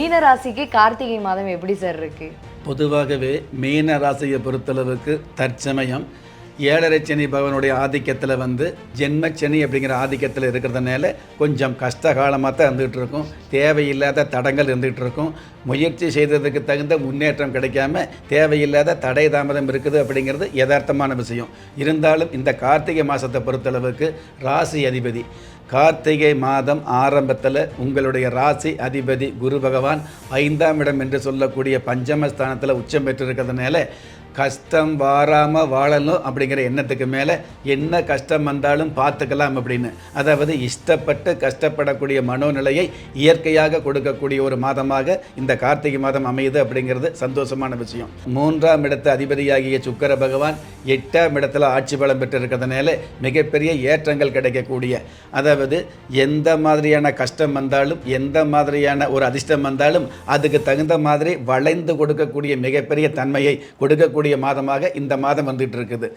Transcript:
மீன ராசிக்கு கார்த்திகை மாதம் எப்படி சார் இருக்கு? பொதுவாகவே மீன ராசியை பொறுத்தளவுக்கு தற்சமயம் ஏழரை சனி பகவனுடைய ஆதிக்கத்தில் வந்து ஜென்மச்சனி அப்படிங்கிற ஆதிக்கத்தில் இருக்கிறதுனால கொஞ்சம் கஷ்ட காலமாக தான் இருந்துகிட்டு இருக்கும். தேவையில்லாத தடங்கள் இருந்துகிட்டு இருக்கும். முயற்சி செய்ததுக்கு தகுந்த முன்னேற்றம் கிடைக்காம தேவையில்லாத தடை தாமதம் இருக்குது அப்படிங்கிறது யதார்த்தமான விஷயம். இருந்தாலும் இந்த கார்த்திகை மாதத்தை பொறுத்தளவுக்கு ராசி அதிபதி கார்த்திகை மாதம் ஆரம்பத்தில் உங்களுடைய ராசி அதிபதி குரு பகவான் ஐந்தாம் இடம் என்று சொல்லக்கூடிய பஞ்சமஸ்தானத்தில் உச்சம் பெற்றிருக்கிறதுனால கஷ்டம் வாராமல் வாழணும் அப்படிங்கிற எண்ணத்துக்கு மேலே என்ன கஷ்டம் வந்தாலும் பார்த்துக்கலாம் அப்படின்னு. அதாவது இஷ்டப்பட்டு கஷ்டப்படக்கூடிய மனோநிலையை இயற்கையாக கொடுக்கக்கூடிய ஒரு மாதமாக இந்த கார்த்திகை மாதம் அமையுது அப்படிங்கிறது சந்தோஷமான விஷயம். மூன்றாம் இடத்து அதிபதியாகிய சுக்கர பகவான் எட்டாம் இடத்துல ஆட்சி பலம் பெற்றிருக்கிறதுனால மிகப்பெரிய ஏற்றங்கள் கிடைக்கக்கூடிய. அதாவது எந்த மாதிரியான கஷ்டம் வந்தாலும் எந்த மாதிரியான ஒரு அதிர்ஷ்டம் வந்தாலும் அதுக்கு தகுந்த மாதிரி வளைந்து கொடுக்கக்கூடிய மிகப்பெரிய தன்மையை கொடுக்கக்கூடிய மாதமாக இந்த மாதம் வந்துட்டு இருக்குது.